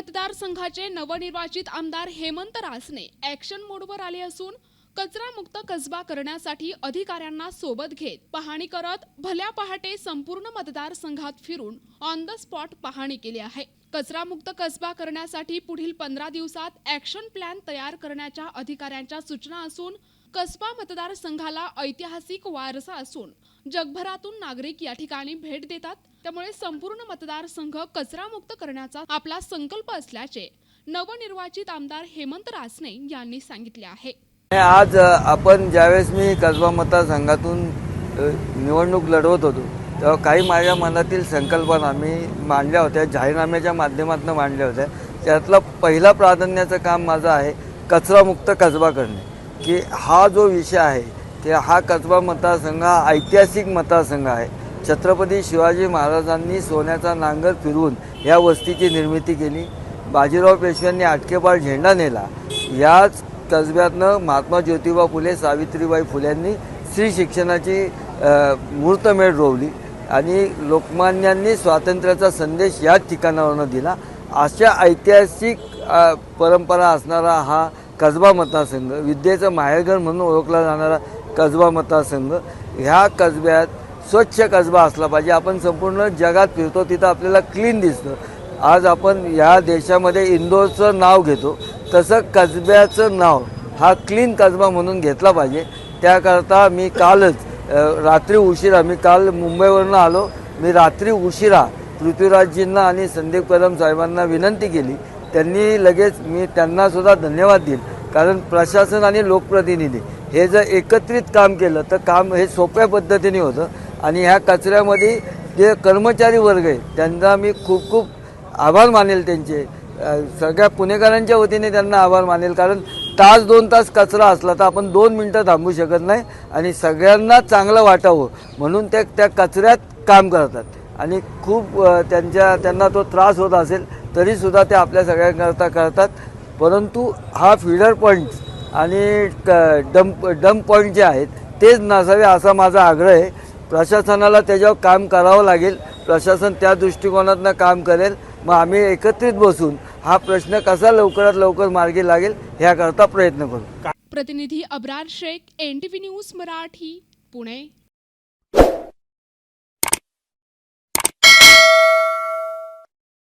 मतदारसंघाचे नवनिर्वाचित आमदार हेमंत रासने ॲक्शन मोडवर आले असून कचरामुक्त कसबा करण्यासाठी अधिकाऱ्यांना सोबत घेत पाहणी करत भल्या पहाटे संपूर्ण मतदारसंघात फिरून ऑन द स्पॉट पाहणी केली आहे. कचरामुक्त कसबा करण्यासाठी पुढील पंधरा दिवसात ऍक्शन प्लॅन तयार करण्याच्या अधिकाऱ्यांच्या सूचना असून कसबा मतदारसंघाला ऐतिहासिक वारसा असून जगभरातून नागरिक या ठिकाणी भेट देतात. त्यामुळे संपूर्ण मतदारसंघ कचरामुक्त करण्याचा आपला संकल्प असल्याचे नवनिर्वाचित आमदार हेमंत रासने यांनी सांगितले आहे. आज आपण ज्यावेळेस मी कसबा मतदारसंघातून निवडणूक लढवत होतो तेव्हा काही माझ्या मनातील संकल्पना मी मांडल्या होत्या जाहीरनाम्याच्या माध्यमातून मांडल्या होत्या. त्यातला पहिला प्राधान्याचं काम माझं आहे कचरामुक्त कसबा करणे. की हा जो विषय आहे ते हा कसबा मतदारसंघ हा ऐतिहासिक मतदारसंघ आहे. छत्रपती शिवाजी महाराजांनी सोन्याचा नांगर फिरवून या वस्तीची निर्मिती केली. बाजीराव पेशव्यांनी आटकेपार झेंडा नेला. याच कसब्यातनं महात्मा ज्योतिबा फुले सावित्रीबाई फुल्यांनी स्त्री शिक्षणाची मूर्तमेढ रोवली आणि लोकमान्यांनी स्वातंत्र्याचा संदेश याच ठिकाणावरनं दिला. अशा ऐतिहासिक परंपरा असणारा हा कसबा मतदारसंघ विद्येचं माहेरघर म्हणून ओळखला जाणारा कसबा मतदारसंघ ह्या कसब्यात स्वच्छ कसबा असला पाहिजे. आपण संपूर्ण जगात फिरतो तिथं आपल्याला क्लीन दिसतं. आज आपण या देशामध्ये इंदोरचं नाव घेतो. तसं कसब्याचं नाव हा क्लीन कसबा म्हणून घेतला पाहिजे. त्याकरता मी कालच रात्री उशिरा मी काल मुंबईवरून आलो. मी रात्री उशिरा पृथ्वीराजजींना आणि संदीप कदम साहेबांना विनंती केली. त्यांनी लगेच मी त्यांनासुद्धा धन्यवाद देईल. कारण प्रशासन आणि लोकप्रतिनिधी हे जर एकत्रित काम केलं तर काम हे सोप्या पद्धतीने होतं. आणि ह्या कचऱ्यामध्ये जे कर्मचारी वर्ग आहे त्यांना मी खूप खूप आभार मानेल त्यांचे. सगळ्या पुणेकरांच्या वतीने त्यांना आभार मानेल. कारण तास दोन तास कचरा असला तर आपण दोन मिनटं थांबू शकत नाही आणि सगळ्यांना चांगलं वाटावं म्हणून ते त्या कचऱ्यात काम करतात. आणि खूप त्यांच्या त्यांना तो त्रास होत असेल तरीसुद्धा ते आपल्या सगळ्यांकरता करतात. परंतु हा फिडर पॉईंट्स आणि क डंप डंप पॉईंट जे आहेत तेच नसावे असा माझा आग्रह आहे. प्रशासनाला त्याच्यावर काम करावं लागेल. प्रशासन त्या दृष्टिकोनातनं काम करेल. मग आम्ही एकत्रित बसून हा प्रश्न कसा लवकरात लवकर मार्गी लागेल ह्याकरता प्रयत्न करू. प्रतिनिधी अब्रार शेख एनटीव्ही न्यूज मराठी पुणे.